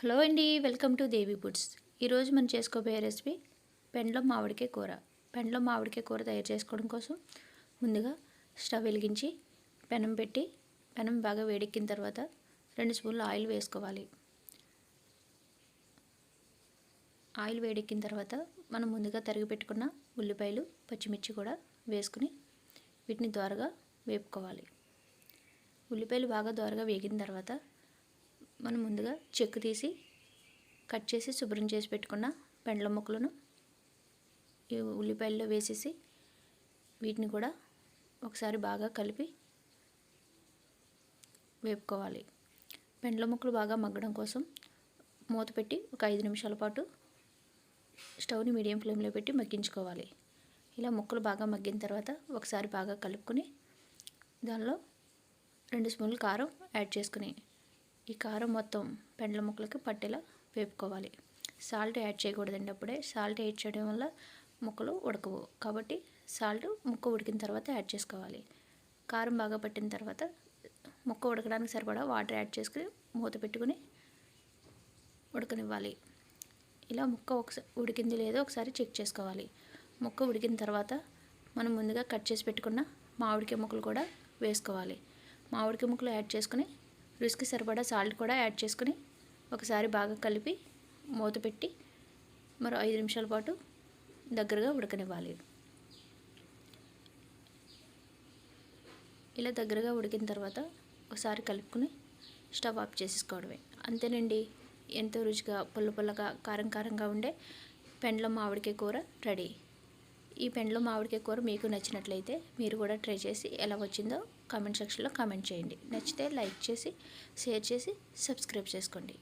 Hello అండి welcome to Devi foods ఈరోజు మనం చేసుకోబోయే రెసిపీ పెండ్లం మామిడికాయ కూర. పెండ్లం మామిడికాయ కూర తయారు చేసుకోవడం కోసం ముందుగా స్టవ్ వెలిగించి పెనం పెట్టి పెనం బాగా వేడెక్కిన తర్వాత రెండు స్పూన్లు ఆయిల్ వేసుకోవాలి. ఆయిల్ వేడెక్కిన తర్వాత మనం ముందుగా తరిగి పెట్టుకున్న ఉల్లిపాయలు పచ్చిమిర్చి కూడా వేసుకుని వీటిని దోరగా వేపుకోవాలి. ఉల్లిపాయలు బాగా దోరగా వేగిన తర్వాత మనం ముందుగా చెక్కు తీసి కట్ చేసి శుభ్రం చేసి పెట్టుకున్న పెండ్ల ముక్కలను ఈ ఉల్లిపాయల్లో వేసేసి వీటిని కూడా ఒకసారి బాగా కలిపి వేపుకోవాలి. పెండ్ల ముక్కలు బాగా మగ్గడం కోసం మూత పెట్టి ఒక ఐదు నిమిషాల పాటు స్టవ్ని మీడియం ఫ్లేమ్లో పెట్టి మగ్గించుకోవాలి. ఇలా ముక్కలు బాగా మగ్గిన తర్వాత ఒకసారి బాగా కలుపుకొని దానిలో రెండు స్పూన్లు కారం యాడ్ చేసుకుని ఈ కారం మొత్తం పెండ్ల ముక్కలకి పట్టేలా వేపుకోవాలి. సాల్ట్ యాడ్ చేయకూడదండి అప్పుడే. సాల్ట్ యాడ్ చేయడం వల్ల ముక్కలు ఉడకవు. కాబట్టి సాల్ట్ ముక్క ఉడికిన తర్వాత యాడ్ చేసుకోవాలి. కారం బాగా పట్టిన తర్వాత ముక్క ఉడకడానికి సరిపడా వాటర్ యాడ్ చేసుకుని మూత పెట్టుకుని ఉడకనివ్వాలి. ఇలా ముక్క ఒకసారి ఉడికింది లేదో ఒకసారి చెక్ చేసుకోవాలి. ముక్క ఉడికిన తర్వాత మనం ముందుగా కట్ చేసి పెట్టుకున్న మామిడికాయ ముక్కలు కూడా వేసుకోవాలి. మామిడికాయ ముక్కలు యాడ్ చేసుకుని రుచికి సరిపడా సాల్ట్ కూడా యాడ్ చేసుకుని ఒకసారి బాగా కలిపి మూత పెట్టి మరో ఐదు నిమిషాల పాటు దగ్గరగా ఉడకనివ్వాలి. ఇలా దగ్గరగా ఉడికిన తర్వాత ఒకసారి కలుపుకుని స్టవ్ ఆఫ్ చేసేసుకోవడమే. అంతేనండి ఎంతో రుచిగా పుల్ల పుల్లగా కారం కారంగా ఉండే పెండ్ల మామిడికాయ కూర రెడీ. ఈ పెండ్లో మామిడికాయ కూర మీకు నచ్చినట్లయితే మీరు కూడా ట్రై చేసి ఎలా వచ్చిందో కామెంట్ సెక్షన్లో కామెంట్ చేయండి. నచ్చితే లైక్ చేసి షేర్ చేసి సబ్స్క్రైబ్ చేసుకోండి.